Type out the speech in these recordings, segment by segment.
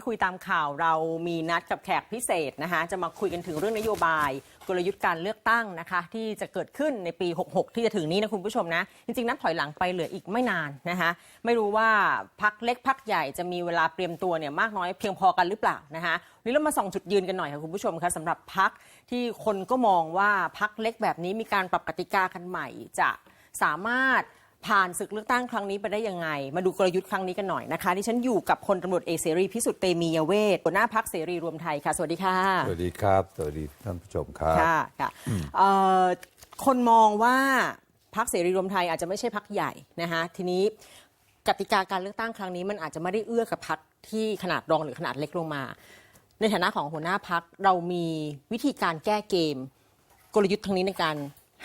นี้คุยตามข่าวเรามีนัดกับแขกพิเศษนะคะจะมาคุยกันถึงเรื่องนโยบาย กลยุทธ์การเลือกตั้งนะคะ ที่จะเกิดขึ้นในปี 66 ที่จะถึงนี้นะคุณผู้ชมนะ จริงๆ นับถอยหลังไปเหลืออีกไม่นานนะคะไม่รู้ว่าพักเล็กพักใหญ่จะมีเวลาเตรียมตัวเนี่ยมากน้อยเพียงพอกันหรือเปล่านะคะวันนี้เรามาส่องจุดยืนกันหน่อยค่ะคุณผู้ชมคะสำหรับพักที่คนก็มองว่าพักเล็กแบบนี้มีการปรับกติกากันใหม่จะสามารถ ผ่านศึกเลือกตั้งครั้งนี้ไปได้ยังไง มาดูกลยุทธ์ครั้งนี้กันหน่อยนะคะที่ฉันอยู่กับพลตำรวจเอกเสรีพิสุทธิ์เตมียเวทหัวหน้าพักเสรีรวมไทยค่ะ สวัสดีค่ะ สวัสดีครับ สวัสดีท่านผู้ชมครับ ค่ะค่ะเอ่อคนมองว่าพักเสรีรวมไทยอาจจะไม่ใช่พักใหญ่นะคะทีนี้กติกาการเลือกตั้งครั้งนี้มันอาจจะไม่ได้เอื้อกับพักที่ขนาดรองหรือขนาดเล็กลงมา ในฐานะของหัวหน้าพักเรามีวิธีการแก้เกม กลยุทธ์ทางนี้ในการ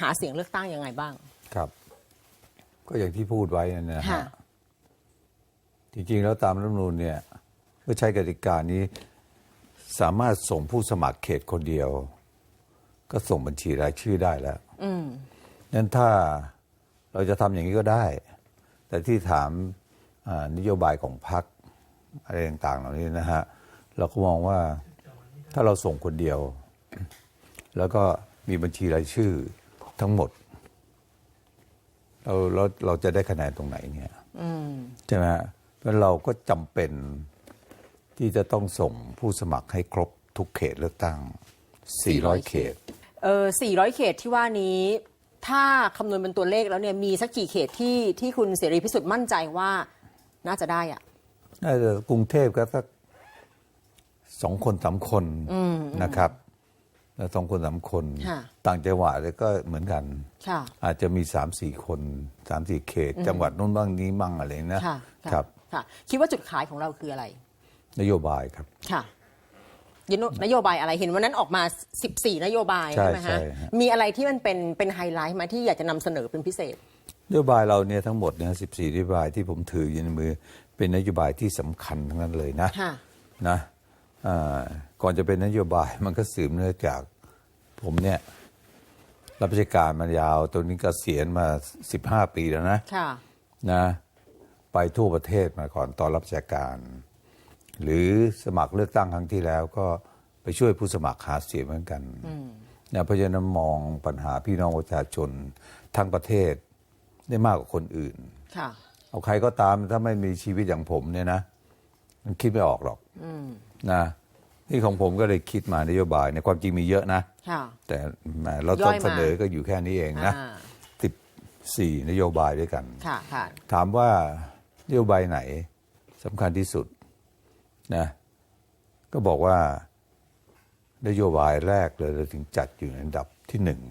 หาเสียงเลือกตั้งยังไงบ้างครับ ก็อย่างที่พูดไว้นะค่ะฮะ จริง ๆ แล้วตามรัฐธรรมนูญเนี่ยเมื่อใช้กติกานี้ สามารถส่งผู้สมัครเขตคนเดียว ก็ส่งบัญชีรายชื่อได้แล้วนั้นถ้าเราจะทำอย่างนี้ก็ได้ แต่ที่ถามอ่านโยบายของพรรคอะไรต่างๆ เหล่านี้นะฮะ เราก็มองว่าถ้าเราส่งคนเดียว แล้วก็มีบัญชีรายชื่อทั้งหมด เราเราเราจะได้คะแนนตรงไหนเนี่ยใช่ไหมฮะเพราะเราก็จำเป็นที่จะต้องส่งผู้สมัครให้ครบทุกเขตเลือกตั้ง 400 เขต เออ400 เขตที่ว่านี้ ถ้าคำนวณเป็นตัวเลขแล้วเนี่ยมีสักกี่เขตที่ที่คุณเสรีพิสุทธิ์มั่นใจว่าน่าจะได้อะน่าจะกรุงเทพก็สักสองคนสามคนนะครับแล้ว สองคนสามคนค่ะต่างจังหวัดก็เหมือนกันค่ะอาจจะมีสามสี่คนสามสี่เขต จังหวัดนู้นบ้างนี้บ้างอะไรนะค่ะครับค่ะคิดว่าจุดขายของเราคืออะไร นโยบายครับค่ะยโนนโยบายอะไรเห็นวันนั้นออกมา 14 นโยบายใช่ใช่ไหมใช่ฮะฮะมีอะไรที่มันเป็นเป็นไฮไลท์ไหมาที่อยากจะนำเสนอเป็นพิเศษ นโยบายเราเนี่ยทั้งหมดเนี่ย14 นโยบายที่ผมถืออยู่ในมือ เป็นนโยบายที่สำคัญทั้งนั้นเลยนะค่ะนะอ่า ก่อนจะเป็นนโยบายมันก็สืบเนื่องจากผมเนี่ยรับราชการมายาวตัวนี้กเกษียณมา15ปีแล้วนะค่ะนะไปทั่วประเทศมาก่อนตอนรับราชการ หรือสมัครเลือกตั้งครั้งที่แล้วก็ไปช่วยผู้สมัครหาเสียงเหมือนกันนะเพราะฉะนั้นมองปัญหาพี่น้องประชาชนทั้งประเทศได้มากกว่าคนอื่นค่ะเอาใครก็ตามถ้าไม่มีชีวิตอย่างผมเนี่ยนะ มันคิดไม่ออกหรอกนะนี่ของผมก็เลยคิดมานโยบายในยความจริงมีเยอะนะค่ะแต่แหมเราย่ต้อองยมาเสนอก็อยู่แค่นี้เองนะอ่าสิบสี่นโยบายด้วยกันค่ะค่ะถามว่านโยบายไหนสำคัญที่สุดนะก็บอกว่านโยบายแรกเลยเราถึงจัดอยู่ในอันดับที่หนึ่ง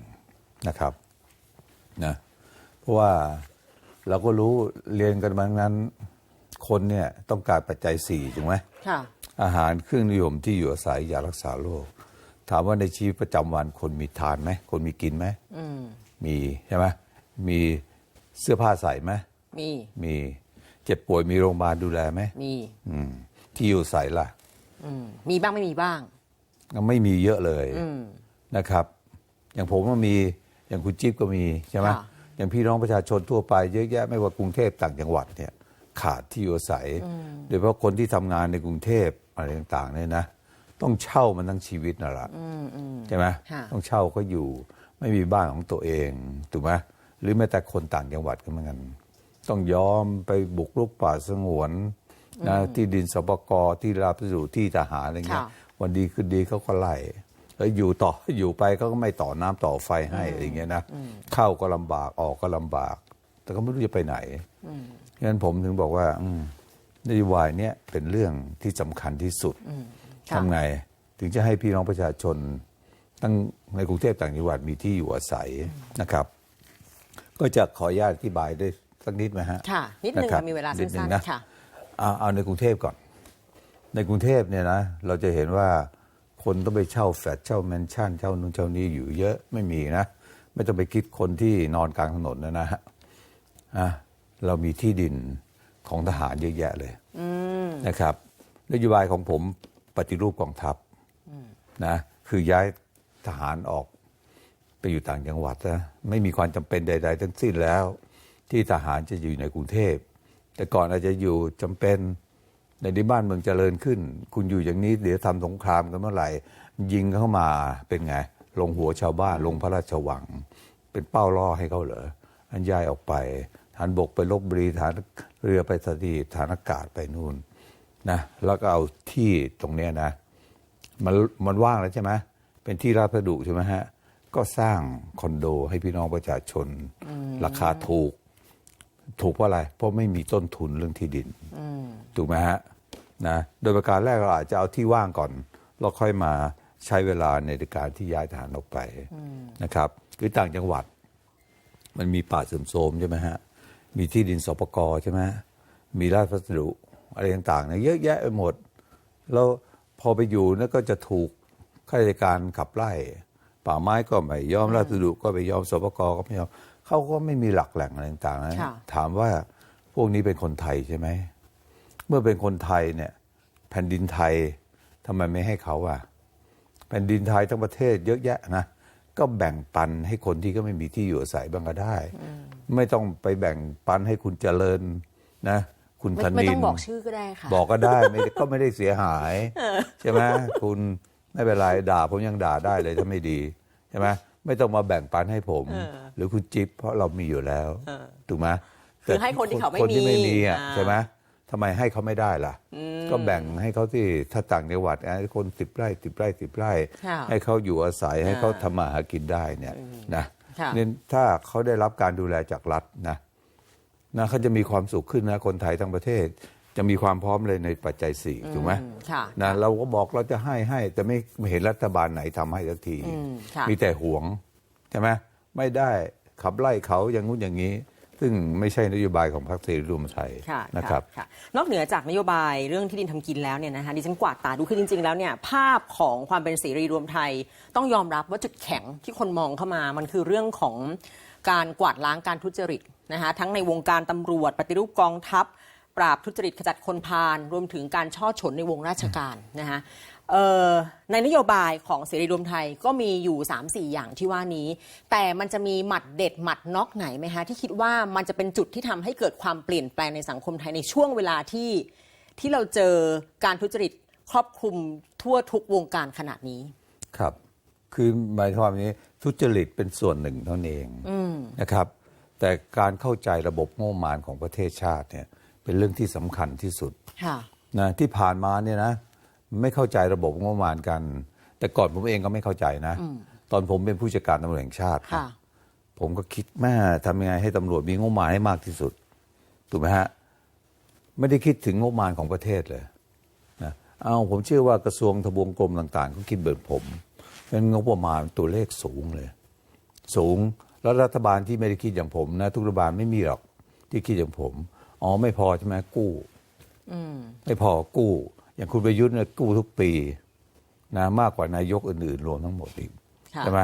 นะครับนะเพราะว่าเราก็รู้เรียนกันมานั้น คนเนี่ยต้องการปัจจัยสี่ถูกไหมค่ะ อาหารเครื่องนิยมที่อยู่อาศัยยารักษาโรคถามว่าในชีวิตประจำวันคนมีทานไหมคนมีกินไหมมีใช่ไหมมีเสื้อผ้าใส่ไหมมีมีเจ็บป่วยมีโรงพยาบาลดูแลไหมมีอืมที่อยู่ใส่ล่ะอืมมีบ้างไม่มีบ้างก็ไม่มีเยอะเลยนะครับ อย่างผมก็มีอย่างคุณจิ๊บก็มีใช่ไหมค่ะอย่างพี่น้องประชาชนทั่วไปเยอะแยะไม่ว่ากรุงเทพต่างจังหวัดเนี่ย ขาดที่อยู่อาศัย โดยเฉพาะคนที่ทำงานในกรุงเทพอะไรต่างๆเนี่ยนะ ต้องเช่ามันทั้งชีวิตน่ะละใช่ไหมค่ะต้องเช่าก็อยู่ ไม่มีบ้านของตัวเองถูกไหมหรือแม้แต่คนต่างจังหวัดก็เหมือนกัน ต้องยอมไปบุกรุกป่าสงวนนะที่ดินสปกที่รับสู่ที่ทหารอะไรเงี้ยค่ะวันดีคือดีเขาก็ไล่แล้วอยู่ต่ออยู่ไปเขาก็ไม่ต่อน้ำต่อไฟให้อะไรเงี้ยนะเข้าก็ลำบากออกก็ลำบาก แต่ก็ไม่รู้จะไปไหนงั้นผมถึงบอกว่าอืมนโยบายเนี้ยเป็นเรื่องที่สำคัญที่สุดค่ะทำไงถึงจะให้พี่น้องประชาชนทั้งในกรุงเทพต่างจังหวัดมีที่อยู่อาศัยนะครับ ก็จะขออนุญาตอธิบายได้สักนิดไหมฮะค่ะนิดนึงนะครับค่ะมีเวลานิดนึสั้งนนะๆค่ะเอาเอาในกรุงเทพก่อน ในกรุงเทพเนี่ยนะเราจะเห็นว่าคนต้องไปเช่าแฟลตเช่าแมนชั่นเช่านู่นเช่านี้อยู่เยอะไม่มีนะ ไม่ต้องไปคิดคนที่นอนกลางถนนนะนะ ฮะอะเรามีที่ดินของทหารเยอะแยะเลยนะครับนโยบายของผมปฏิรูปกองทัพนะคือย้ายทหารออกไปอยู่ต่างจังหวัดนะไม่มีความจำเป็นใด ๆ ทั้งสิ้นแล้ว ที่ทหารจะอยู่ในกรุงเทพ แต่ก่อนอาจจะอยู่จำเป็นในที่บ้านเมืองเจริญขึ้น คุณอยู่อย่างนี้เดี๋ยวทำสงครามกันเมื่อไหร่ ยิงเข้ามาเป็นไง ลงหัวชาวบ้านลงพระราชวัง เป็นเป้าล่อให้เขาเหรออันย้ายออกไป ฐานบกไปลบบุรีฐานเรือไปสตีฐานอากาศไปนู่นนะแล้วก็เอาที่ตรงเนี้ยนะมันมันว่างแล้วใช่ไหมเป็นที่ราชพัสดุใช่ไหมฮะก็สร้างคอนโดให้พี่น้องประชาชน ราคาถูก ถูกเพราะอะไร เพราะไม่มีต้นทุนเรื่องที่ดินถูกไหมฮะนะโดยประการแรกเราอาจจะเอาที่ว่างก่อนแล้วค่อยมาใช้เวลาในการที่ย้ายฐานออกไปนะครับ คือต่างจังหวัด มันมีป่าเสื่อมโทรมใช่ไหมฮะ มีที่ดินสปกใช่ไหมมีราชพัสดุอะไรต่างๆเนี่ยเยอะแยะไปหมด แล้วพอไปอยู่นั่นก็จะถูกข้าราชการขับไล่ ป่าไม้ก็ไม่ยอมราชพัสดุก็ไม่ยอมสปกก็ไม่ยอมเขาก็ไม่มีหลักแหล่งอะไรต่างๆนะค่ะถามว่าพวกนี้เป็นคนไทยใช่ไหมเมื่อเป็นคนไทยเนี่ยแผ่นดินไทยทำไมไม่ให้เขาอะแผ่นดินไทยทั้งประเทศเยอะแยะนะ ก็แบ่งปันให้คนที่ก็ไม่มีที่อยู่อาศัยบ้างก็ได้ ไม่ต้องไปแบ่งปันให้คุณเจริญนะ คุณไม่ธไม่นิต้อนงบอกชื่อก็ได้ค่ะ บอกก็ได้ไม่ได้ก็ไม่ได้เสียหาย ใช่ไหมคุณไม่เป็นไรด่าผมยังด่าได้เลยถ้าไม่ดีใช่ไหมไม่ต้องมาแบ่งปันให้ผม หรือคุณจิ๊บเพราะเรามีอยู่แล้วถูกไหมคือให้คนที่เขาไม่คนที่ไม่มีมีอะอ่าใช่ไหม ทำไมให้เขาไม่ได้ล่ะ ก็แบ่งให้เขาที่ถ้าต่างจังหวัดไอ้คนสิบไร่สิบไร่สิบไร่ค่ะให้เขาอยู่อาศัยให้เขาอ่าทำมาหากินได้เนี่ยนะค่ะเนี่ยถ้าเขาได้รับการดูแลจากรัฐนะนะเขาจะมีความสุขขึ้นนะคนไทยทั้งประเทศ จะมีความพร้อมเลยในปัจจัยสี่ถูกไหมอืมค่ะนะเราก็บอกเราจะให้ให้ แต่ไม่ไม่เห็นรัฐบาลไหนทำให้สักทีอืมค่ะมีแต่หวงใช่ไหมไม่ได้ขับไล่เขาอย่างงู้นอย่างนี้ ซึ่งไม่ใช่นโยบายของพรรคเสรีรวมไทยค่ะนะครับค่ะนอกเหนือจากนโยบายเรื่องที่ดินทำกินแล้วเนี่ยนะคะดิฉันกวาดตาดูคือจริง ๆ แล้วเนี่ยภาพของความเป็นเสรีรวมไทย ต้องยอมรับว่าจุดแข็งที่คนมองเข้ามามันคือเรื่องของการกวาดล้างการทุจริตนะคะทั้งในวงการตำรวจปฏิรูปกองทัพ ปราบทุจริตขจัดคนพาลรวมถึงการช่อฉนในวงราชการนะคะเอ่อ ในนโยบายของเสรีรวมไทยก็มีอยู่ 3-4 อย่างที่ว่านี้ แต่มันจะมีหมัดเด็ดหมัดน็อกไหนไหมคะที่คิดว่ามันจะเป็นจุดที่ทำให้เกิดความเปลี่ยนแปลงในสังคมไทยในช่วงเวลาที่ที่เราเจอการทุจริตครอบคลุมทั่วทุกวงการขนาดนี้ ครับ คือหมายความนี้ทุจริตเป็นส่วนหนึ่งเท่านั้นเองนะครับ แต่การเข้าใจระบบงบประมาณของประเทศชาติเนี่ยเป็นเรื่องที่สำคัญที่สุดค่ะนะที่ผ่านมาเนี่ยนะ ไม่เข้าใจระบบงบประมาณกัน แต่ก่อนผมเองก็ไม่เข้าใจนะ ตอนผมเป็นผู้จัดการตำรวจแห่งชาตินะค่ะ ผมก็คิดแม่ทำยังไงให้ตำรวจมีงบประมาณให้มากที่สุดถูกไหมฮะไม่ได้คิดถึงงบประมาณของประเทศเลยนะเอาผมเชื่อว่ากระทรวงทบวงกรมต่างๆ ก็คิดเบิกผมเป็นงบประมาณตัวเลขสูงเลย สูงแล้วรัฐบาลที่ไม่ได้คิดอย่างผมนะทุกรัฐบาลไม่มีหรอกที่คิดอย่างผม อ๋อไม่พอใช่ไหมกู้ไม่พอกู้ อย่างคุณประยุทธ์เนี่ยกู้ทุกปีนะมากกว่านายกอื่นๆ รวมทั้งหมดอีกค่ะใช่ไหม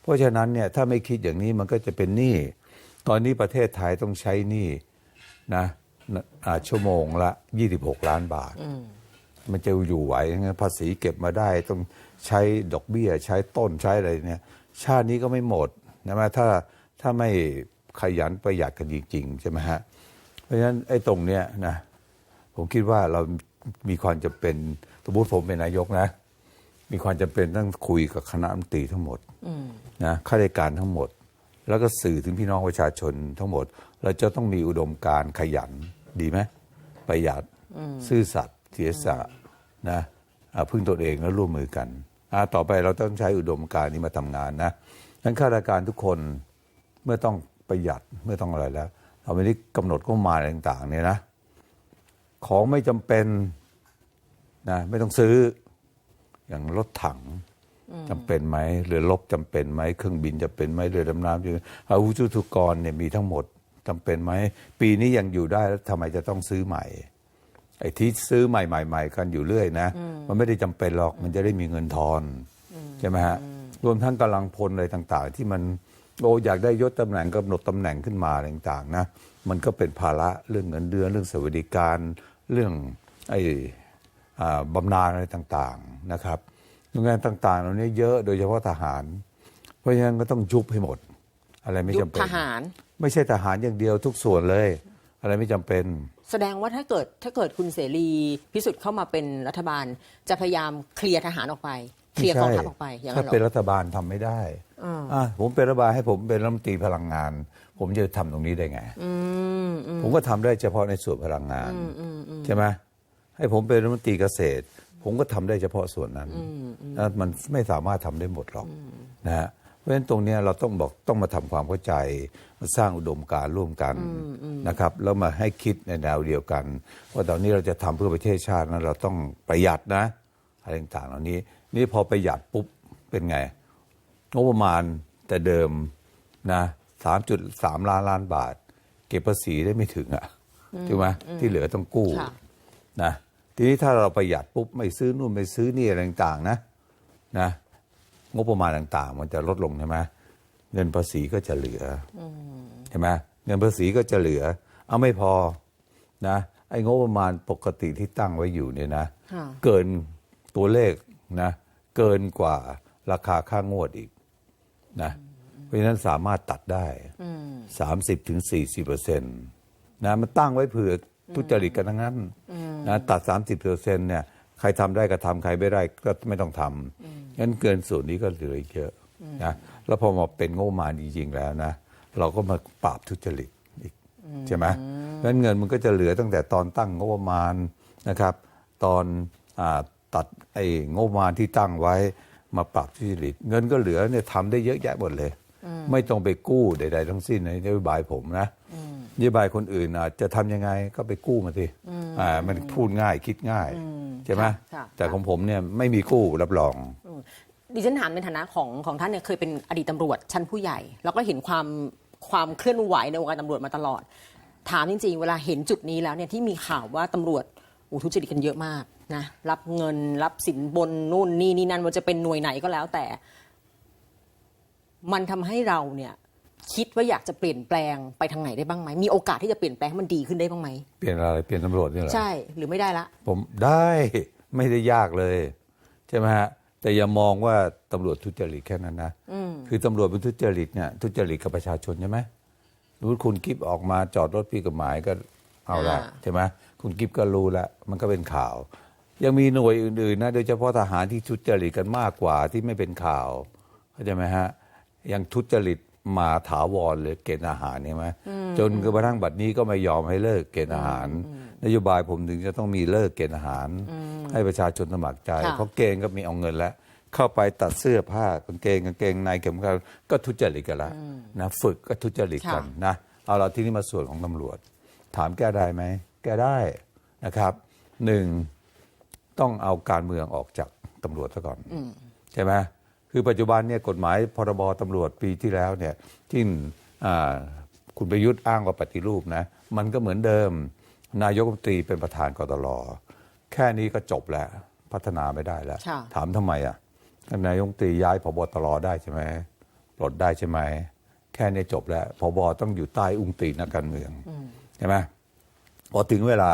เพราะฉะนั้นเนี่ยถ้าไม่คิดอย่างนี้มันก็จะเป็นหนี้ตอนนี้ประเทศไทยต้องใช้หนี้นะอ่าชั่วโมงละ 26 ล้านบาท มันจะอยู่ไหวไงภาษีเก็บมาได้ต้องใช้ดอกเบี้ย ใช้ต้นใช้อะไรเนี่ย ชาตินี้ก็ไม่หมดนะมาถ้าถ้าไม่ขยันประหยัดกันจริง ๆ ใช่ไหมฮะ เพราะฉะนั้นไอ้ตรงเนี้ยนะผมคิดว่าเรา มีความจำเป็นสมมติผมเป็นนายกนะ มีความจำเป็นต้องคุยกับคณะรัฐมนตรีทั้งหมดนะข้าราชการทั้งหมด แล้วก็สื่อถึงพี่น้องประชาชนทั้งหมด เราจะต้องมีอุดมการขยันดีไหมประหยัดซื่อสัตย์เสียสละนะพึ่งตนเองแล้วร่วมมือกันต่อไปเราต้องใช้อุดมการนี้มาทำงานนะทั้นข้าราชการทุกคนเมื่อต้องประหยัดเมื่อต้องอะไรแล้วเราไม่ได้กำหนดก็มาอะไรต่างๆเนี่ยนะ ของไม่จำเป็นนะไม่ต้องซื้อ อย่างรถถังจำเป็นไหมเรือรบจำเป็นไหมเครื่องบินจำเป็นไหมเรือดำน้ำจำเป็นอาวุธยุทโธปกรณ์เนี่ยมีทั้งหมดจำเป็นไหมปีนี้ยังอยู่ได้แล้วทำไมจะต้องซื้อใหม่ ไอ้ที่ซื้อใหม่ใหม่ๆกันอยู่เรื่อยนะ มันไม่ได้จำเป็นหรอกมันจะได้มีเงินทอนใช่ไหมฮะรวมทั้งกำลังพลอะไรต่าง ๆ ที่มันโอ้อยากได้ยศตำแหน่งกำหนดตำแหน่งขึ้นมาอะไรต่างๆนะมันก็เป็นภาระเรื่องเงินเดือนเรื่องสวัสดิการ เรื่องไอ้อ่าบำนาญอะไรต่างๆนะครับหน่วยงานต่างๆเหล่านี้เยอะโดยเฉพาะทหาร เพราะฉะนั้นก็ต้องยุบให้หมด อะไรไม่ยุจำบเป็นทหาร ไม่ใช่ทหารอย่างเดียวทุกส่วนเลย อะไรไม่จำเป็น แสดงว่าถ้าเกิดถ้าเกิดคุณเสรีพิสุทธิ์เข้ามาเป็นรัฐบาล จะพยายามเคลียร์ทหารออกไปเคลียร์กองทัพออกไปอย่างนั้ถ้านเหรเป็นอรัฐบาลทำไม่ได้อ่าอะผมเป็นรัฐบาลให้ผมเป็นรัฐมนตรีพลังงาน ผมจะทำตรงนี้ได้ไงผมก็ทำได้เฉพาะในส่วนพลังงานใช่ไหมให้ผมเป็นรัฐมนตรีเกษตร ผมก็ทำได้เฉพาะส่วนนั้นนะมันไม่สามารถทำได้หมดหรอกนะฮะเพราะฉะนั้นตรงเนี้ยเราต้องบอกต้องมาทำความเข้าใจมาสร้างอุดมการณ์ร่วมกันนะครับ แล้วมาให้คิดในแนวเดียวกันว่าตอนนี้เราจะทำเพื่อประเทศชาตินั้น เราต้องประหยัดนะอะไรต่างๆเหล่านี้ นี่พอประหยัดปุ๊บเป็นไงงบประมาณแต่เดิมนะ สามจุดสามล้านล้านบาท เก็บภาษีได้ไม่ถึงอะถูกไหมที่เหลือต้องกู้ค่ะนะทีนี้ถ้าเราประหยัดปุ๊บไม่ซื้อนู่นไม่ซื้อนี่อะไรต่างๆนะนะงบประมาณต่าง ๆ มันจะลดลงใช่ไหมเงินภาษีก็จะเหลืออใช่ไหมเงินภาษีก็จะเหลือ เอาไม่พอนะไอ้งบประมาณปกติที่ตั้งไว้อยู่เนี่ยนะค่ะเกินตัวเลขนะเกินกว่าราคาค่างวดอีกนะ เพราะฉะนั้นสามารถตัดได้สามสิบถึงสี่สิบเปอร์เซ็นต์นะมันตั้งไว้เผื่อทุจริตกันทั้งนั้นนะตัดสามสิบเปอร์เซ็นต์เนี่ยใครทำได้ก็ทำใครไม่ได้ก็ไม่ต้องทำงั้นเกินส่วนนี้ก็เหลืออีกเยอะนะแล้วพอมาเป็นงบประมาณจริงๆแล้วนะ เราก็มาปราบทุจริตอีกใช่ไหมงั้นเงินมันก็จะเหลือตั้งแต่ตอนตั้งงบประมาณนะครับ ตอนอาตัดไอ้งบประมาณที่ตั้งไว้มาปรับทุจริตเงินก็เหลือเนี่ยทำได้เยอะแยะหมดเลย ไม่ต้องไปกู้ใด ๆ ทั้งสิ้นในนโยบายผมนะนโยบายคนอื่นอาจจะทำยังไงก็ไปกู้มาสิอ่ามันพูดง่ายคิดง่ายใช่ไหมค่ะแต่ของผมเนี่ยไม่มีกู้รับรองดิฉันถามในฐานะของของท่านเนี่ยเคยเป็นอดีตตำรวจชั้นผู้ใหญ่ แล้วก็เห็นความความเคลื่อนไหวในวงการตำรวจมาตลอด ถามจริงๆ เวลาเห็นจุดนี้แล้วเนี่ยที่มีข่าวว่าตำรวจอูทุจริตกันเยอะมากนะรับเงินรับสินบนนู่นนี่นี่นั่นว่าจะเป็นหน่วยไหนก็แล้วแต่ มันทำให้เราเนี่ยคิดว่าอยากจะเปลี่ยนแปลงไปทางไหนได้บ้างไหมมีโอกาสที่จะเปลี่ยนแปลงให้มันดีขึ้นได้บ้างไหมเปลี่ยนอะไรเปลี่ยนตำรวจนี่เหรอใช่หรือไม่ได้ละ ผมได้ไม่ได้ยากเลย ใช่ไหมฮะแต่อย่ามองว่าตำรวจทุจริตแค่นั้นนะคือตำรวจเป็นทุจริตเนี่ยทุจริตกับประชาชนใช่ไหมรู้คุณกิฟออกมาจอดรถผิดกฎหมายก็เอาละอ่าใช่ไหมคุณกิฟก็รู้ละมันก็เป็นข่าว ยังมีหน่วยอื่นๆนะโดยเฉพาะทหารที่ทุจริตกันมากกว่าที่ไม่เป็นข่าวเข้าใจไหมฮะ ยังทุจริตมาถาวรเลยเกณฑ์อาหารเนี่ยไหมจนกระทั่งบัดนี้ก็ไม่ยอมให้เลิกเกณฑ์อาหาร นโยบายผมถึงจะต้องมีเลิกเกณฑ์อาหาร ให้ประชาชนสมัครใจค่ะเพราะเกณฑ์ก็มีเอาเงินแล้ว เข้าไปตัดเสื้อผ้ากางเกงกางเกงในเข็มขัดก็ทุจริตกันแล้วนะฝึกก็ทุจริตกันนะเอาเราที่นี่มาส่วนของตำรวจ ถามแก้ได้ไหมแก้ได้นะครับหนึ่งต้องเอาการเมืองออกจากตำรวจซะก่อนใช่ไหม คือปัจจุบันเนี่ยกฎหมายพรบตำรวจปีที่แล้วเนี่ยที่อ่าคุณประยุทธ์อ้างว่าปฏิรูปนะมันก็เหมือนเดิมนายกรัฐมนตรีเป็นประธานกตลแค่นี้ก็จบแล้ว พัฒนาไม่ได้แล้วค่ะถามทำไมอะนายกรัฐมนตรีย้ายพบตรได้ใช่ไหมปลดได้ใช่ไหมแค่นี้จบแล้วพบต้องอยู่ใต้อุ้งตีนนักการเมืองใช่ไหมพอถึงเวลา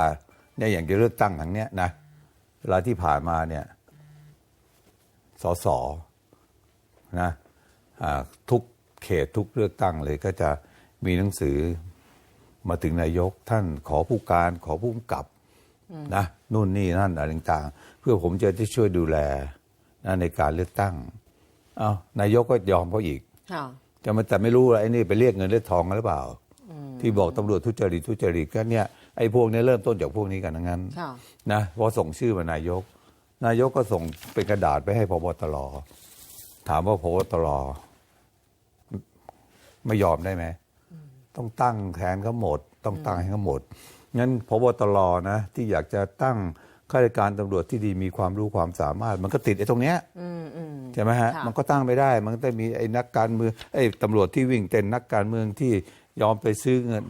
เนี่ยอย่างจะเลือกตั้งครั้งเนี้ยนะเวลาที่ผ่านมาเนี่ยสส นะอ่าทุกเขตทุกเลือกตั้งเลยก็จะมีหนังสือมาถึงนายกท่านขอผู้การขอผู้กำกับนะนู่นนี่นั่นอะไรต่างๆ เพื่อผมจะได้ช่วยดูแลนะในการเลือกตั้งเอานายกก็ยอมเขาอีกค่ะจะมาแต่ไม่รู้ว่าไอ้นี่ไปเรียกเงินเรียกทองกันหรือเปล่า ที่บอกตำรวจทุจริตทุจริตก็เนี่ยไอ้พวกเนี้เริ่มต้นจากพวกนี้กันทั้งนั้นค่ะนะพอส่งชื่อมานายก นายกก็ส่งเป็นกระดาษไปให้พบตร ถามว่าพบตรไม่ยอมได้ไหม ต้องตั้งแทนเขาหมด ต้องตั้งให้เขาหมด งั้นพบตรนะ ที่อยากจะตั้งข้าราชการตำรวจที่ดีมีความรู้ความสามารถ มันก็ติดไอ้ตรงเนี้ยอืมอืมใช่ไหมฮะค่ะมันก็ตั้งไม่ได้ มันก็ต้องมีไอ้นักการเมืองไอ้ตำรวจที่วิ่งเต้นนักการเมืองที่ยอมไปซื้อเงิน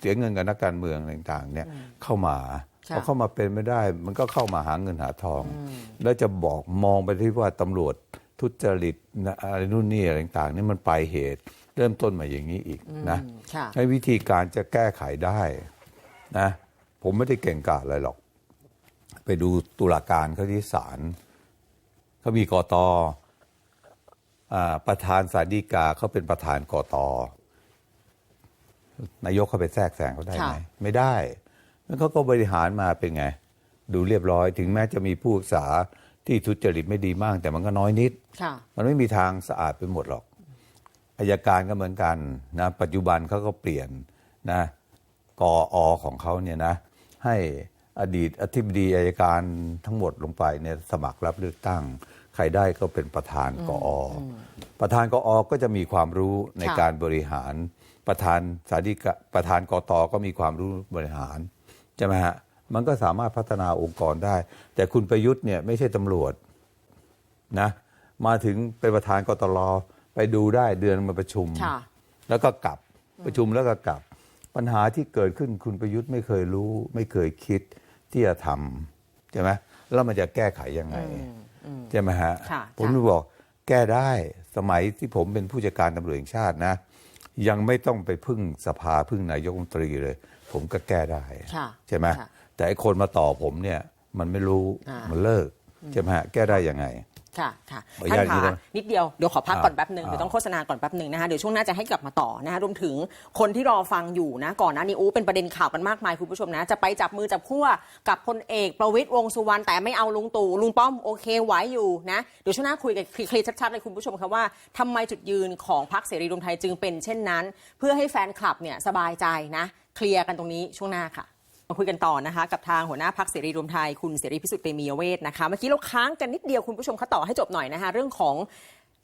เสียเงินกับนักการเมืองต่างๆ เนี่ยเข้ามาค่ะพอเข้ามาเป็นไม่ได้ มันก็เข้ามาหาเงินหาทอง แล้วจะบอกมองไปที่ว่าตำรวจ ทุจริตนะอะไรนู่นนี่อะไรต่างๆนี่มันปลายเหตุ เริ่มต้นมาอย่างนี้อีกนะค่ะให้วิธีการจะแก้ไขได้นะผมไม่ได้เก่งกาจอะไรหรอก ไปดูตุลาการเขาที่ศาลเขามีกตอ่าประธานสาลฎีกาเขาเป็นประธานกตนายกเขาไปแทรกแซงเขาได้ไหมค่ะไม่ได้แล้วเขาก็บริหารมาเป็นไง ดูเรียบร้อยถึงแม้จะมีผู้ศึกษา ที่ทุจริตไม่ดีมาก แต่มันก็น้อยนิดค่ะมันไม่มีทางสะอาดไปหมดหรอกอายการก็เหมือนกันนะปัจจุบันเขาก็เปลี่ยนนะกออของเขาเนี่ยนะให้อดีตอธิบดีอายการทั้งหมดลงไปเนี่ยสมัครรับเลือกตั้ง ใครได้ก็เป็นประธานกออประธานกออก็จะมีความรู้ในค่ะการบริหารประธานสาธิกะประธานกตก็มีความรู้บริหารใช่ไหมฮะ มันก็สามารถพัฒนาองค์กรได้ แต่คุณประยุทธ์เนี่ยไม่ใช่ตำรวจนะมาถึงเป็นประธานกตลไปดูได้เดือนมาประชุมค่ะแล้วก็กลับประชุมแล้วก็กลับ ปัญหาที่เกิดขึ้นคุณประยุทธ์ไม่เคยรู้ ไม่เคยคิดที่จะทำใช่ไหมแล้วมันจะแก้ไขยังไงใช่ไหมฮะค่ะผมค่ะจะบอกแก้ได้สมัยที่ผมเป็นผู้จัดการตำรวจแห่งชาตินะ ยังไม่ต้องไปพึ่งสภาพึ่งนายกรัฐมนตรีเลย ผมก็แก้ได้ค่ะใช่ไหมค่ะ แต่ไอ้คนมาต่อผมเนี่ย มันไม่รู้อ่ามั มันเลิกใช่ไหมฮะแก้ได้ยังไง ค่ะค่ะขออนุท่านญาตนิดคะนะนิดเดียวเดี๋ยวขอพักอ่าก่อนแป๊บหนึ่งอ่า เดี๋ยวต้องโฆษณาก่อนแป๊บหนึ่งนะคะเดี๋ยวช่วงหน้าจะให้กลับมาต่อนะคะรวมถึงคนที่รอฟังอยู่นะก่อนหน้านี้อู้เป็นประเด็นข่าวกันมากมายคุณผู้ชมนะ จะไปจับมือจับขั้วกับพลเอกประวิตยวงษ์สุวรรณแต่ไม่เอาลุงตู่ลุงป้อมโอเคไหวอยู่นะเดี๋ยวช่วงหน้าคุยกันเคลียร์ชัดๆเลยคุณผู้ชมครับว่าทำไมจุดยืนของพรรคเสรีรวมไทยจึงเป็นเช่นนั้น เพื่อให้แฟนคลับเนี่ยสบายใจนะ เคลียร์กันตรงนี้ช่วงหน้าค่ะ มาคุยกันต่อนะคะกับทางหัวหน้าพักเสรีรวมไทยคุณเสรีพิสุทธิ์เตมียเวทนะคะเมื่อกี้เราค้างกันนิดเดียวคุณผู้ชมคะต่อให้จบหน่อยนะคะเรื่องของ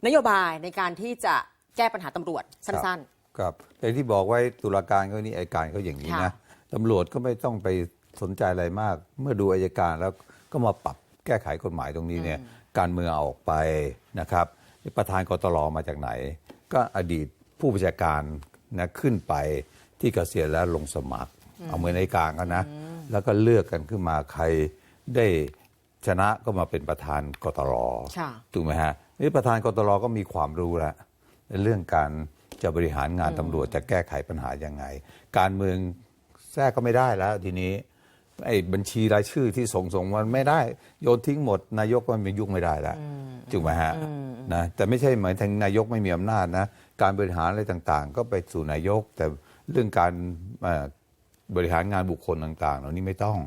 นโยบายในการที่จะแก้ปัญหาตำรวจสั้นครับแต่ที่บอกไว้ตุลาการก็นี่อัยการก็อย่างนี้ค่ะนะตำรวจก็ไม่ต้องไปสนใจอะไรมาก เมื่อดูอัยการแล้วก็มาปรับแก้ไขกฎหมายตรงนี้เนี่ยการเมืองเอาออกไปนะครับประธานกตลมาจากไหน ก็อดีตผู้บัญชาการนะขึ้นไปที่เกษียณแล้วลงสมัคร เอาเหมือนในการกันนะ แล้วก็เลือกกันขึ้นมาใครได้ชนะก็มาเป็นประธานกตลค่ะถูกไหมฮะนี่ประธานกตลก็มีความรู้แล้วในเรื่องการจะบริหารงานตำรวจจะแก้ไขปัญหายังไง การเมืองแทรกก็ไม่ได้แล้ว ทีนี้ไอ้บัญชีรายชื่อที่ส่งส่งมันไม่ได้ โยนทิ้งหมด นายกก็ไม่ยุ่งไม่ได้แล้วถูกไหมฮะนะแต่ไม่ใช่หมายถึงนายกไม่มีอำนาจนะ การบริหารอะไรต่างๆ ก็ไปสู่นายก แต่เรื่องการเอ่อ บริหารงานบุคคลต่างๆ เหล่านี้ไม่ต้อง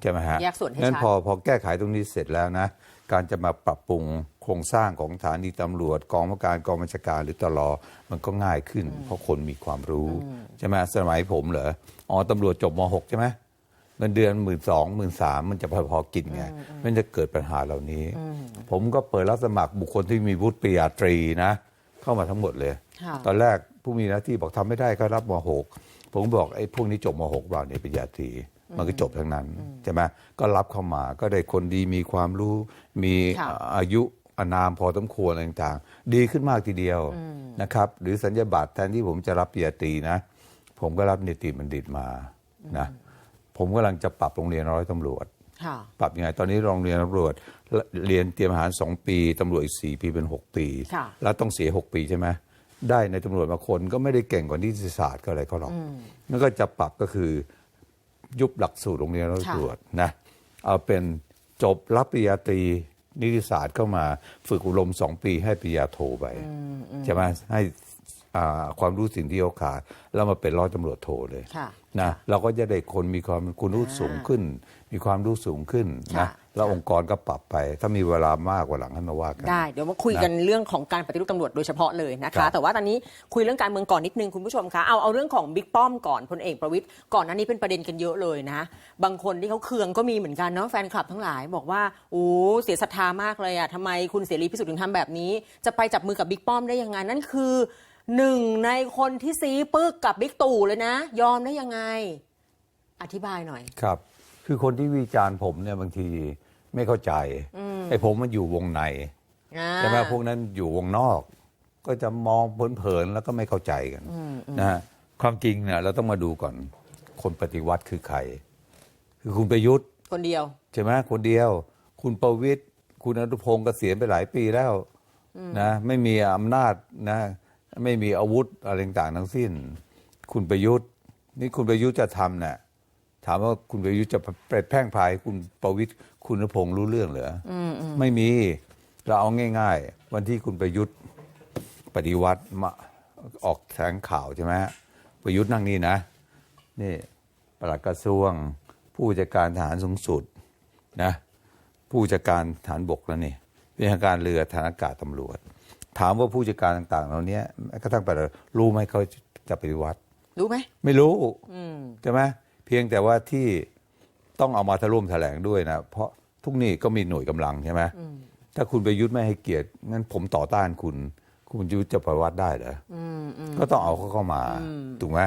ใช่ไหมฮะแยกส่วนให้งั้นชัดพอพอแก้ไขตรงนี้เสร็จแล้วนะ การจะมาปรับปรุงโครงสร้างของสถานีตำรวจ กองบัญชาการกองบัญชาการหรือตลอมันก็ง่ายขึ้น เพราะคนมีความรู้ใช่ไหมสมัยผมเหรออ๋อตำรวจจบม .6 ใช่ไหมเงินเดือนหมื่นสองหมื่นสามมันจะพอพอกินไงมันจะเกิดปัญหาเหล่านี้ ผมก็เปิดรับสมัครบุคคลที่มีวุฒิปริญญาตรีนะ เข้ามาทั้งหมดเลยค่ะตอนแรกผู้มีหน้าที่บอกทำไม่ได้ก็รับม .6 ผมบอกไอ้พวกนี้จบม .6 เราเนี่ยปริญญาตรีมันก็จบทั้งนั้นใช่ไหมก็รับเข้ามาก็ได้คนดีมีความรู้มีค่ะอายุอานามพอสมควรอะไรต่างๆ ดีขึ้นมากทีเดียวนะครับหรือสัญญาบัตรแทนที่ผมจะรับปริญญาตรีนะ ผมก็รับนิติบัณฑิตมานะผมกำลังจะปรับโรงเรียนร้อยตำรวจค่ะปรับยังไงตอนนี้โรงเรียนตำรวจเรียนเตรียมอาหารสองปีตำรวจอีกสี่ปีเป็นหกปีค่ะแล้วต้องเสียหกปีใช่ไหม ได้ในตำรวจบางคนก็ไม่ได้เก่งกว่านิติศาสตร์ก็อะไรเขาหรอกนั่นก็จะปรับก็คือยุบหลักสูตรโรงเรียนตำรวจนะเอาเป็นจบรับปริญญาตรีนิติศาสตร์เข้ามาฝึกอบรมสองปีให้ปริญญาโทไปใช่ไหมให้อ่าความรู้สิ่งที่เขาขาดแล้วมาเป็นร้อยตำรวจโทเลยค่ะนะเราก็จะได้คนมีความคุณรู้สูงขึ้น มีความรู้สูงขึ้นค่ะนะ แล้วองค์กรก็ปรับไป ถ้ามีเวลามากกว่าหลังให้มาว่ากัน ได้เดี๋ยวมาคุยกันเรื่องของการปฏิรูปตำรวจโดยเฉพาะเลยนะครัคะ บ แต่ว่าตอนนี้คุยเรื่องการเมืองก่อนนิดนึงคุณผู้ชมคะเอาเอาเรื่องของบิ๊กป้อมก่อนพลเอกประวิตยก่อนหน้านี้เป็นประเด็นกันเยอะเลยนะ บางคนที่เขาเคืองก็มีเหมือนกันเนาะแฟนคลับทั้งหลายบอกว่าโอ้เสียศรัทธามากเลยอะทำไมคุณเสรีพิสุทธิ์ถึงทำแบบนี้ จะไปจับมือกับบิ๊กป้อมได้ยังไงนั่นคือหนึ่งในคนที่ซีปึกกับบิ๊กตู่เลยนะ ยอมได้ยังไง อธิบายหน่อย ครับ คือคนที่วิจารณ์ผมเนี่ยบางที ไม่เข้าใจไอ้ผมมันอยู่วงในใช่ไหมพวกนั้นอยู่วงนอก ก็จะมองเผินๆแล้วก็ไม่เข้าใจกันนะฮะความจริงเนี่ยเราต้องมาดูก่อน คนปฏิวัติคือใคร คือคุณประยุทธ์คนเดียว ใช่ไหมคนเดียว คุณประวิตยคุณอนุพงศ์เกษียณไปหลายปีแล้วนะไม่มีอำนาจนะ ไม่มีอาวุธอะไรต่างๆทั้งสิ้น คุณประยุทธ์ นี่คุณประยุทธ์จะทำเนี่ย ถามว่าคุณประยุทธ์จะไปแพร่งพรายคุณประวิตยคุณอนุพงศ์รู้เรื่องเหรออไม่มี เราเอาง่าย ๆ วันที่คุณประยุทธ์ปฏิวัติมาออกแถลงข่าวใช่ไหมฮะประยุทธ์นั่งนี่นะ นี่ปลัดกระทรวง ผู้จัดการทหารสูงสุดนะผู้จัดการฐานบกแล้วนี่ผู้จัดการเรือฐานอากาศตำรวจ ถามว่าผู้จัดการต่าง ๆ เหล่านี้แม้กระทั่งไปเลยรู้ไหมเขาจะปฏิวัติ รู้ไหมไม่รู้อืมใช่ไหม เพียงแต่ว่าที่ต้องเอามาทะร่วมแถลงด้วยนะ เพราะทุกนี่ก็มีหน่วยกำลังใช่ไหมถ้าคุณประยุทธ์ไม่ให้เกียรติงั้นผมต่อต้านคุณ คุณประยุทธ์จะปฏิวัติได้เหรออก็ต้องเอาเขาเข้ามาถูกไหม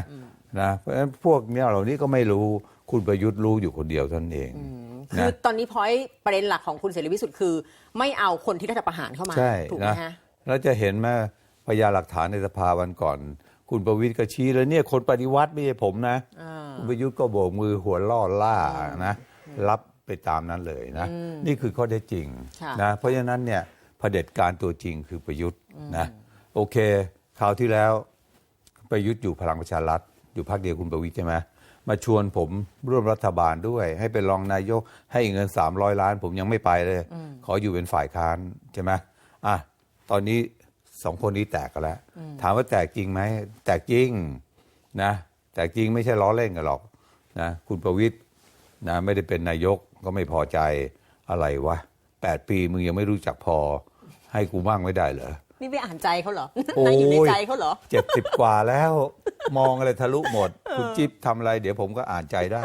นะเพราะฉะนั้นพวกเนี้ยเหล่านี้ก็ไม่รู้คุณประยุทธ์รู้อยู่คนเดียวเท่านั้นเองคือนะตอนนี้พอยประเด็นหลักของคุณเสรีพิสุทธิ์คือ ไม่เอาคนที่รัฐประหารเข้ามาใช่ถูกไหมนะฮะแล้วจะเห็นไหมพยานหลักฐานในสภาวันก่อน คุณประวิทย์ก็ชี้เลยเนี่ยคนปฏิวัติไม่ใช่ผมนะอ่าคุณประยุทธ์ก็โบกมือหัวล่อล่านะรับไปตามนั้นเลยนะ นี่คือข้อเท็จจริงค่ะนะเพราะฉะนั้นเนี่ยเผด็จการตัวจริงคือประยุทธ์นะโอเคคราวที่แล้วประยุทธ์อยู่พลังประชารัฐ อยู่พรรคเดียวคุณประวิทย์ใช่ไหมมาชวนผมร่วมรัฐบาลด้วย ให้เป็นรองนายกให้เงิน 300 ล้าน ผมยังไม่ไปเลย ขออยู่เป็นฝ่ายค้านใช่ไหมอะตอนนี้ สองคนนี้แตกกันแล้ว ถามว่าแตกจริงไหมแตกจริงนะแตกจริงไม่ใช่ล้อเล่นกันหรอกนะคุณประวิทย์นะไม่ได้เป็นนายกก็ไม่พอใจอะไรวะแปดปีมึงยังไม่รู้จักพอ ให้กูบ้างไม่ได้เหรอนี่ไปอ่านใจเขาเหรอโอ้ยนั่งอยู่ในใจเขาเหรอเจ็ดสิบกว่าแล้ว มองอะไรทะลุหมด คุณจิ๊บทำอะไร เดี๋ยวผมก็อ่านใจได้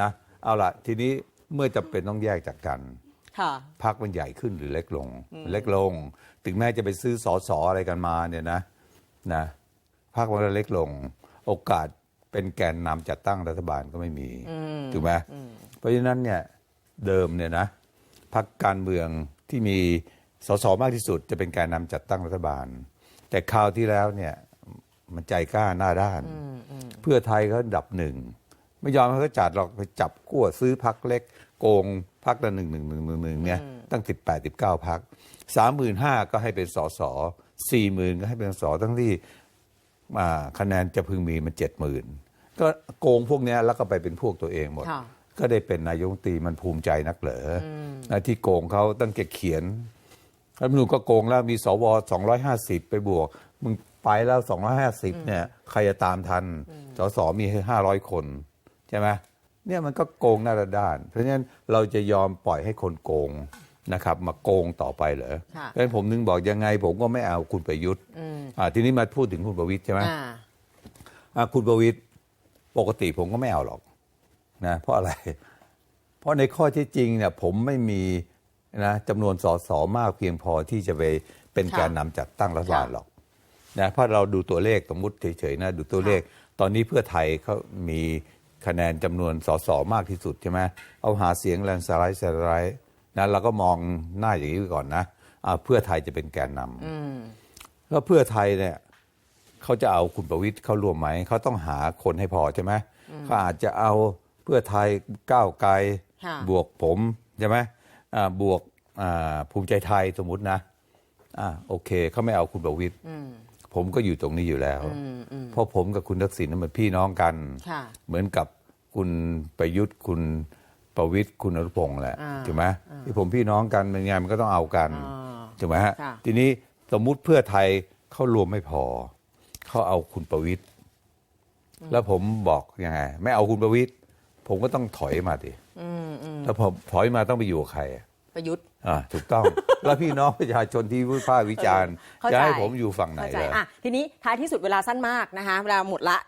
นะ เอาล่ะ ทีนี้เมื่อจะเป็นต้องแยกจากกันค่ะ พักมันใหญ่ขึ้นหรือเล็กลง เล็กลง ถึงแม้จะไปซื้อสอสออะไรกันมาเนี่ยนะนะพักมันก็เล็กลง โอกาสเป็นแกนนำจัดตั้งรัฐบาลก็ไม่มีถูกไหมเพราะฉะนั้นเนี่ยเดิมเนี่ยนะพักการเมืองที่มีสสมากที่สุด จะเป็นแกนนำจัดตั้งรัฐบาล แต่คราวที่แล้วเนี่ยมันใจกล้าหน้าด้าน เพื่อไทยเขาดับหนึ่งไม่ยอมให้เขาจัดหรอกไปจับกั้วซื้อพักเล็ก โกงพักละหนึ่งหนึ่งหนึ่งหนึ่งหนึ่งเนี่ยตั้งสิบแปดสิบเก้าพักสามหมื่นห้าก็ให้เป็นสสสี่หมื่นก็ให้เป็นสสทั้งที่อ่าคะแนนจะพึงมีมันเจ็ดหมื่นก็โกงพวกเนี้ยแล้วก็ไปเป็นพวกตัวเองหมดค่ะก็ได้เป็นนายกรัฐมนตรีมันภูมิใจนักเหรออนะที่โกงเขาตั้งแต่เขียนรัฐธรรมนูญก็โกงแล้วมีสว250ไปบวก มึงไปแล้ว250เนี่ย ใครจะตามทันสสมีให้500คน ใช่ไหม เนี่ยมันก็โกงหน้าด้าน เพราะฉะนั้นเราจะยอมปล่อยให้คนโกงนะครับมาโกงต่อไปเหรอค่ะเพราะฉะนั้นผมนึงบอกยังไง ผมก็ไม่เอาคุณประยุทธ์อ่าทีนี้มาพูดถึงคุณประวิตยใช่ไหมอ่าอะคุณประวิตยปกติผมก็ไม่เอาหรอกนะเพราะอะไร เพราะในข้อเที่จริงเนี่ยผมไม่มีนะจำนวนสสมากเพียงพอที่จะไปเป็นค่ะแกนนำจัดตั้งรัฐบาลค่ะหรอกนะเพราะเราดูตัวเลขสมมติเฉยๆนะดูตัวเลข ตอนนี้เพื่อไทยเขามี คะแนนจำนวนสสมากที่สุดใช่ไหมเอาหาเสียงแลนด์สไลด์สไลด์นะเราก็มองหน้าอย่างนี้ไปก่อนนะอะเพื่อไทยจะเป็นแกนนำแล้วเพื่อไทยเนี่ยเขาจะเอาคุณประวิตยเข้าร่วมไหมเขาต้องหาคนให้พอใช่ไหมเขาอาจจะเอาเพื่อไทยก้าวไกลค่ะบวกผมใช่ไหมอ่าบวกอ่าภูมิใจไทยสมมตินะอ่าโอเคเขาไม่เอาคุณประวิตย ผมก็อยู่ตรงนี้อยู่แล้ว เพราะผมกับคุณทักษิณนั้นมันพี่น้องกันค่ะเหมือนกับคุณประยุทธ์คุณประวิตยคุณอนุพงศ์แหละอ่าถูกไหมที่ผมพี่น้องกันเป็นไงมันก็ต้องเอากันอ่าถูกไหมฮะค่ะทีนี้สมมุติเพื่อไทยเขารวมไม่พอเขาเอาคุณประวิตยแล้วผมบอกยังไง ไม่เอาคุณประวิตยผมก็ต้องถอยมาดิแล้วผมถอยมาต้องไปอยู่กับใครอะ ประยุทธ์อ่าถูกต้อง แล้วพี่น้องประชาชนที่วิพากษ์วิจารณ์เข้าใจจะให้ผมอยู่ฝั่งไหนเข้าใจเลยอะทีนี้ท้ายที่สุดเวลาสั้นมากนะคะเวลาหมดละ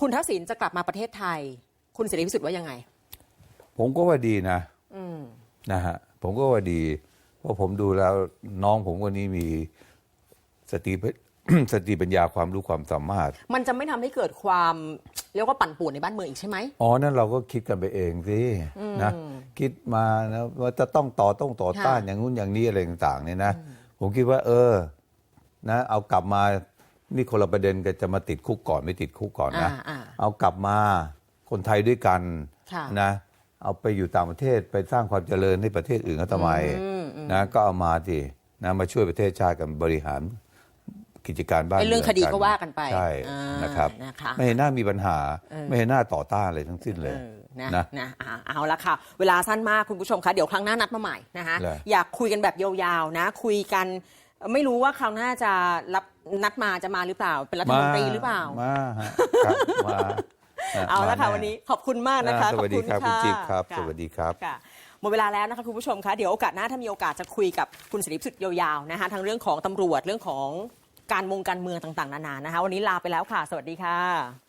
คุณทักษิณจะกลับมาประเทศไทย คุณเสรีพิสุทธิ์ว่ายังไง ผมก็ว่าดีนะอืมนะฮะผมก็ว่าดี เพราะผมดูแล้วน้องผมคนนี้มีสติสติปัญญาความรู้ความสามารถ มันจะไม่ทำให้เกิดความ เรียกว่าปั่นป่วนในบ้านเมืองอีกใช่ไหมอ๋อ นั่นเราก็คิดกันไปเองสินะคิดมานะว่าจะต้องต่อต้องต่อต้านค่ะอย่างนู้นอย่างนี้อะไรต่างๆเนี่ยนะ ผมคิดว่า เออ นะ เอากลับมานี่คนละประเด็นกันจะมาติดคุกก่อนไม่ติดคุกก่อนนะอ่าอ่าเอากลับมาคนไทยด้วยกันค่ะนะเอาไปอยู่ต่างประเทศไปสร้างความเจริญให้ประเทศอื่นเขาทำไมนะก็เอามาสินะมาช่วยประเทศชาติกันบริหาร กิจการบ้านเรื่องคดีก็ว่ากันไปใช่นะครับไม่เห็นหน้ามีปัญหา ไม่เห็นหน้าต่อต้านอะไรทั้งสิ้นเลยนะนะเอาละค่ะ เวลาสั้นมากคุณผู้ชมคะเดี๋ยวครั้งหน้านัดมาใหม่นะคะอยากคุยกันแบบยาวๆนะ คุยกันไม่รู้ว่าคราวหน้าจะรับนัดมาจะมาหรือเปล่า เป็นรัฐมนตรีหรือเปล่ามามาเอาละค่ะวันนี้ขอบคุณมากนะคะขอบคุณค่ะคุณจิ๊บครับ สวัสดีครับหมดเวลาแล้วนะคะคุณผู้ชมคะเดี๋ยวโอกาสหน้าถ้ามีโอกาสจะคุยกับคุณสิริสุดยาวๆนะคะทั้งเรื่องของตำรวจเรื่องของ การมงการเมืองต่างๆ นานานะคะ วันนี้ลาไปแล้วค่ะ สวัสดีค่ะ